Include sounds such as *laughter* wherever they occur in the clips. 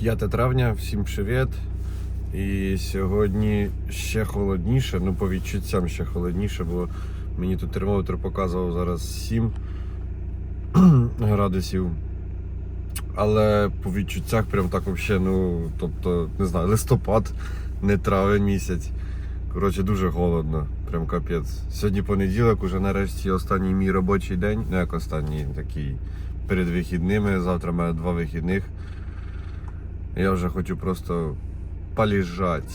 5 травня, всім привіт. І сьогодні ще холодніше, ну по відчуттям ще холодніше, бо мені тут термометр показував зараз 7 *clears throat* градусів. Але по відчуттях прям так взагалі, ну, тобто, не знаю, листопад, не травень місяць. Коротше, дуже холодно, прям капець. Сьогодні понеділок, уже нарешті останній мій робочий день. Ну як останній такий перед вихідними. Завтра мене два вихідних. Я вже хочу просто полежати.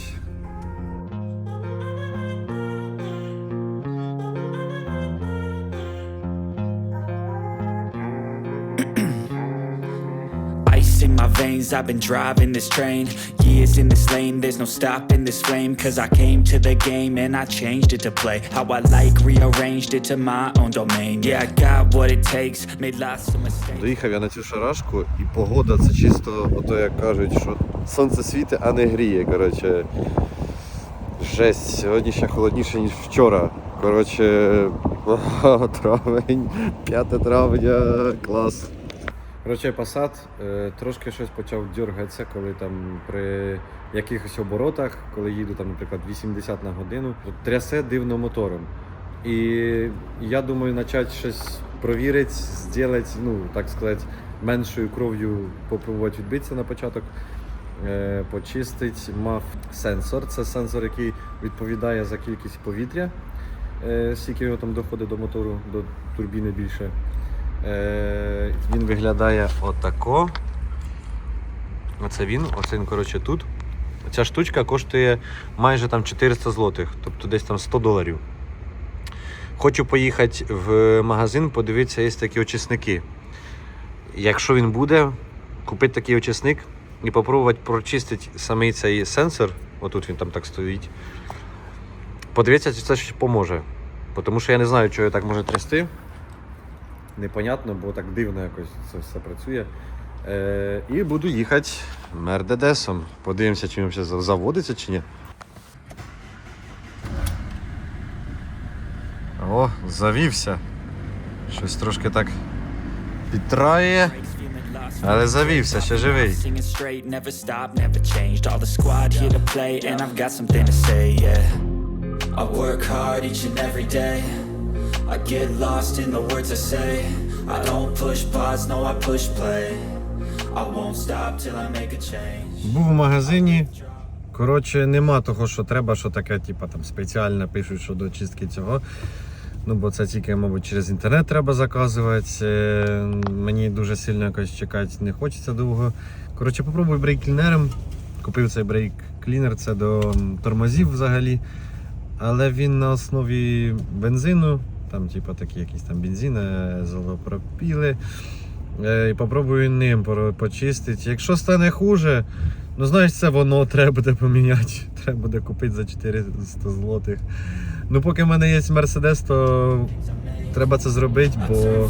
Veins, I've been driving this train Years in this lane, there's no stopping this flame Cause I came to the game and I changed it to play How I like, rearranged it to my own domain Yeah, I got what it takes, made lots of mistakes Доїхав я на цю шарашку і погода це чисто, ото як кажуть, що сонце світить, а не гріє. Коротше, жесть, сьогодні ще холодніше, ніж вчора. Коротше, травень, 5 травня, клас. Коротше, посад е, трошки щось почав дергатися, коли там при якихось оборотах, коли їду там, наприклад, 80 на годину, трясе дивно мотором. І я думаю, почати щось провірити, зробити, ну, так сказати, меншою кров'ю попробувати відбитися на початок. Е, почистить мав сенсор. Це сенсор, який відповідає за кількість повітря, е, скільки його там доходить до мотору, до турбіни більше. Е, він виглядає отако. Оце він, оце він, коротше, тут. Ця штучка коштує майже там 400 злотих, тобто десь там 100 доларів. Хочу поїхати в магазин, подивитися, є такі очисники. Якщо він буде, купити такий очисник і спробувати прочистити самий цей сенсор. Отут він там так стоїть. Подивитися, чи це щось поможе. Тому що я не знаю, чого так може трясти. Непонятно, бо так дивно якось це все працює. Е, і буду їхати Мердедесом. Подивимося, чи він ще заводиться чи ні. О, завівся. Щось трошки так підтрає. Але завівся, ще живий. I work hard each and every day I get lost in the words I say I don't push pause, no I push play I won't stop till I make a change Був в магазині. Коротше, нема того, що треба, що таке, типу, там спеціально пишуть щодо чистки цього. Ну, бо це тільки, мабуть, через інтернет треба заказувати. Е, Мені дуже сильно якось чекати не хочеться довго. Коротше, попробуй брейк-клінером. Купив цей брейк-клінер, це до тормозів взагалі. Але він на основі бензину, там, типу, такі якісь там бензини, золопропіли. Е, І попробую ним почистити. Якщо стане хуже, ну знаєш, це воно треба буде поміняти. *laughs* Треба буде купити за 400 злотих. Ну, поки в мене є Мерседес, то треба це зробити, бо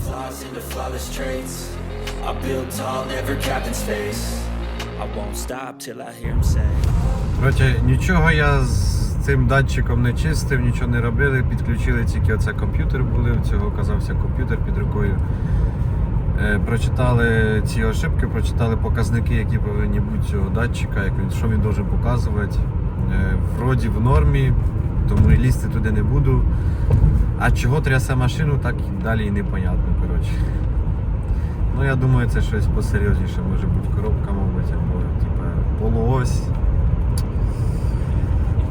Коротше, нічого я цим датчиком не чистив, нічого не робили, підключили тільки оце комп'ютер були, у цього оказався комп'ютер під рукою. Е, Прочитали ці ошибки, прочитали показники, які повинні бути цього датчика, як він, що він може показувати. Е, Вроді в нормі, тому і лізти туди не буду. А чого трясе машину, так і далі і непонятно. Коротше. Ну я думаю, це щось посерйозніше може бути коробка, мабуть, або типа полуось.